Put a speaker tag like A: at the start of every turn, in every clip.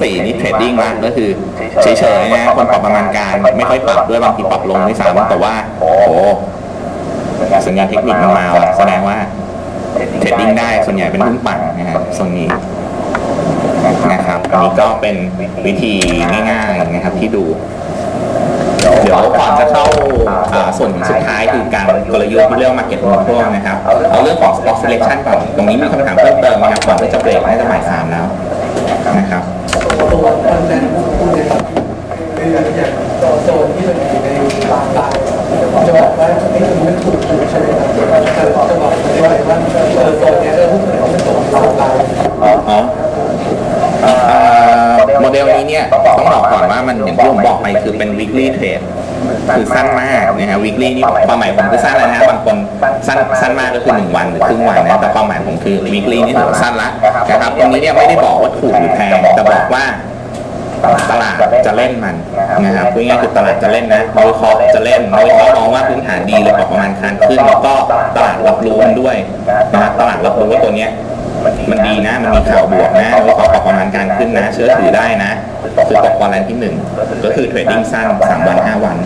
A: สี่นี่เทรดดิ้งละก็คือเฉยๆนะคนปรับประมาณการไม่ค่อยปรับด้วยบางทีปรับลงด้วยซ้ำแต่ว่า โอ้โหสัญญาณเทคนิคมันมาว่ะแสดงว่าเทรดดิ้งได้ส่วนใหญ่เป็นหุ้นปั่นนะครับส่วนนี้นะครับอันนี้ก็เป็นวิธีง่ายๆนะครับที่ดูเดี๋ยว ก่อนจะเข้าอ่าส่วนสุดท้ายคือการกลยุทธ์ที่เรื่อง market control นะครับเอาเรื่องของ stock selection ก่อนตรงนี้มีคำถามเพิ่มเติมไหมครับก่อนที่จะเบรกน่าจะบ่ายสามแล้วนะครับ
B: ตัวคอนเทนต์พูดนะครับคืออย่างตัวโซนที่มันอยู่ในลายลายจะบอกว่าไอ้ตรงนี้มันถูกถูกใช่ไหมครับแต่จะบอกได้ว่าว่าเออโซนเนี้ยเออพวกมันเป็นโซนลายลาย
A: อ๋อเอ่อโมเดลนี้เนี่ยต้องบอกก่อนว่า มันอย่างที่ผมบอกไปคือเป็น weekly trade คือสั้นมากนะฮะ weekly นี่ความหมายผมคือสั้นแล้วนะบางคนสั้นสั้นมากก็คือหนึ่งวันหรือครึ่งวันนะแต่ความหมายผมคือ weekly นี่ถือสั้นละนะครับตรงนี้เนี่ยไม่ได้บอกว่าถูกหรือแพงแต่บอกว่าตลาดจะเล่นมันนะครับพูดง่ายๆคือตลาดจะเล่นนะนักวิเคราะห์จะเล่นนักวิเคราะห์มองว่าพื้นฐานดีเลยบอกประมาณการขึ้นแล้วก็ตลาดรับรู้มันด้วยนะครับตลาดรับรู้ว่าตัวเนี้ย มันดีนะ มันมีข่าวบวกนะนักวิเคราะห์บอกประมาณการขึ้นนะ เชื่อถือได้นะคือตกวันแรกที่หนึ่งก็คือเทรดดิ้งสั้นสามวันห้าวัน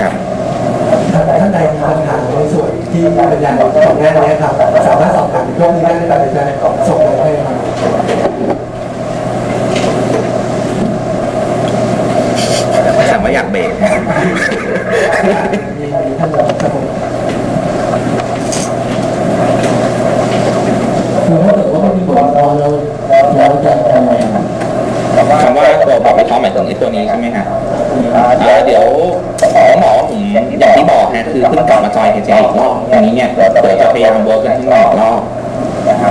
A: ครับ
B: ท่านใดมีปัญหาในส่วนที่บรรยายของงานนี้ครับ สามารถสอบถามพวกนี้ได้ในการบรรยายส่งมาให้ครับ
A: สั่งว่าอยากเบรก
B: มีมีท่านครับผม
C: คือถ้าเกิดว่าไม่มีบทเราเราเราจะทำไงครับ
A: คำว่าตัวบอกวิเคราะห์หมายถึงไอ้ตัวนี้ใช่ไหมฮะเดี๋ยวเดี๋ยวต้องบอกว่าผม อย่างที่บอกฮะคือเพิ่งกลับมาจอยเจอีกรอบอันนี้เนี่ยเดี๋ยวจะพยายามเวิร์กกันที่ใหม่อีกรอบ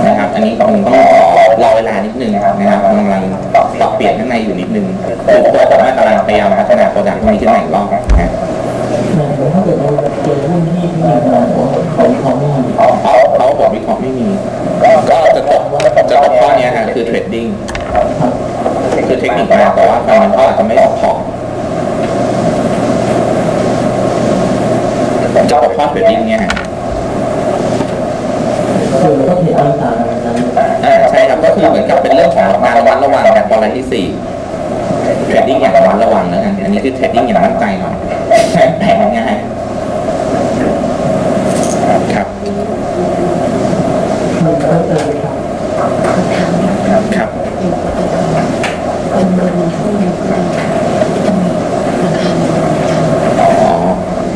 A: นะครับ อันนี้ผมต้องขอรอเวลานิดนึงนะครับกำลังปรับเปลี่ยนข้างในอยู่นิดนึงคือตัวผมกำลังพยายามพัฒนาโปรดักต์พวกนี้ขึ้นมาอีกรอบนะ
C: หมายถึงถ้าเกิดเราเจอหุ้นที่ที่มีมาเขาเขาไม่มี
A: เขาเขาบอกวิเคราะห์ไม่มี ก็จะตกจะตกข้อเนี้ยฮะคือเทรดดิ้งคือเทคนิคมาแต่ว่าฟันมันก็อาจจะไม่พอ จะตกข้อเทรดดิ้งเนี่ยฮะ
C: คือเราก็เทรดดิ้งตามนั้น
A: อ่าใช่ครับก็คือเหมือนกับเป็นเรื่องของการระมัดระวังกันตอนแรกที่สี่เทรดดิ้งอย่างระมัดระวังแล้วกันอันนี้คือเทรดดิ้งอย่างมั่นใจหน่อยแผนง่ายครับ
B: มีเพิ่มเติมไหมครับ
A: ครับ
D: เป็นเบอร์นี้ที่มีราคา
A: อ๋อ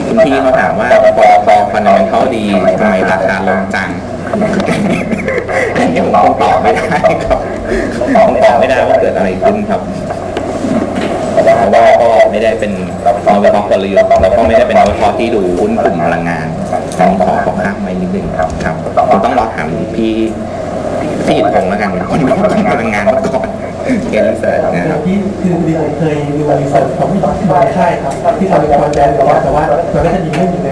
A: คุณพี่เขาถามว่าปตท ฟันดัมเมนทัลดีทำไมราคาลงจังอันนี้ผมคงตอบไม่ได้ครับคงตอบไม่ได้ว่าเกิดอะไรขึ้นครับเพราะว่าก็ไม่ได้เป็นนักวิเคราะห์กลยุทธ์แล้วก็ไม่ได้เป็นนักวิเคราะห์ที่ดูหุ้นกลุ่มพลังงานอันนี้ขอขอข้ามไปนิดนึงครับครับผมต้องรอถามพี่พี่อิทพงษ์แล้วกันคนดูพลังงานมาก่อนเกมรีเสิร์ชนะครับ
B: ที่คือดีผมเคยดูรีเสิร์ชของที่มาค่ายครับที่ทำเป็นคอนแดนแต่ว่าแต่ว่ามันก็จะมีไม่อยู่ใน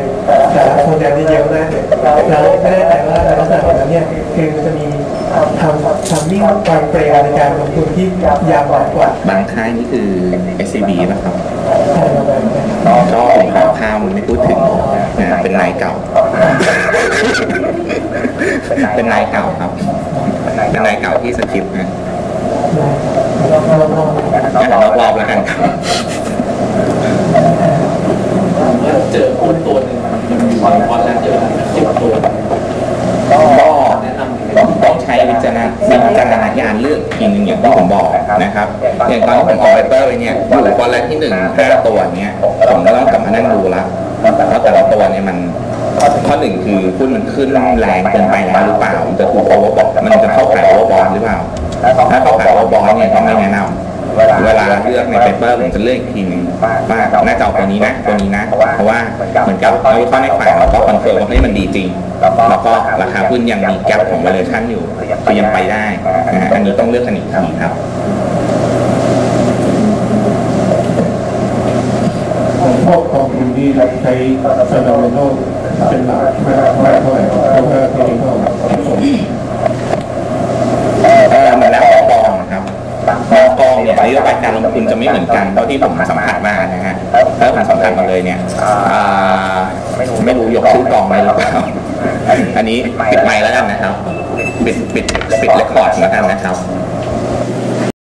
B: แต่ละคอนแดนเยอะมากเลยแล้วไม่ได้แต่ว่าในลักษณะแบบนั้นเนี่ยคือมันจะมีทำทำมิ่งการเปรย์ในการลงทุนที่ยาวนานกว่า
A: บางค่ายนี่คือ SCB ป่ะครับ
B: ใช่ครับแบบนั้น
A: ก็ผมขอข้ามไม่พูดถึงนะเป็นนายเก่า เป็นนายเก่าครับ เป็นนายเก่าที่สคริปต์นะ
B: เราเราเรา
A: อะรอบๆแล้วกันครับ
E: เจอหุ้นตัว หนึ่งมันมีความพอแล้วเจอสิบตัว
A: ก็
E: แนะนำ
A: ต้องใช้วิจารณวิจารณญาณเลือกทีนึงอย่างที่ผมบอกนะครับอย่างตอนที่ผมออกเปเปอร์ไปเนี่ยอยู่ก้อนแรกที่หนึ่งห้าตัวเนี้ยผมก็ต้องกลับมานั่งดูละว่าแต่ละตัวเนี่ยมันข้อหนึ่งคือหุ้นมันขึ้นแรงเกินไปแล้วหรือเปล่า มันจะถูกโอเวอร์บอทมันจะเข้าขายโอเวอร์บอทหรือเปล่า ถ้าเข้าขายโอเวอร์บอทเนี่ยก็ไม่แนะนำ เวลาเลือกในเปเปอร์ผมจะเลือกอีกทีหนึงว่าน่าจะเอาตัวนี้นะตัวนี้นะ เพราะว่าเหมือนกับเราวิเคราะห์ในฝ่ายเราก็คอนเฟิร์มว่าเฮ้ยมันดีจริง แล้วก็ราคาหุ้นยังมีแกลบของ valuation อยู่คือยังไปได้นะฮะอันนี้ต้องเลือกกันอีกทีครับ
C: ของพวกกองทุนที่เราใช้ฟันดัมเมนทัลเป็นหลักมากมากเท่าไหร่ครับเพราะว่าเทคนิคผม
A: เออมันแล้วแต่กองนะครับบางกองเนี่ยนโยบายการลงทุนจะไม่เหมือนกันเท่าที่ผมสัมผัสมานะฮะถ้าผมสัมผัสมาเลยเนี่ยไม่รู้ยกชื่อกองไหมหรือเปล่าอันนี้ปิดไมค์แล้วกันนะครับ ปิดปิดปิดเรคคอร์ดแล้วกันนะครับ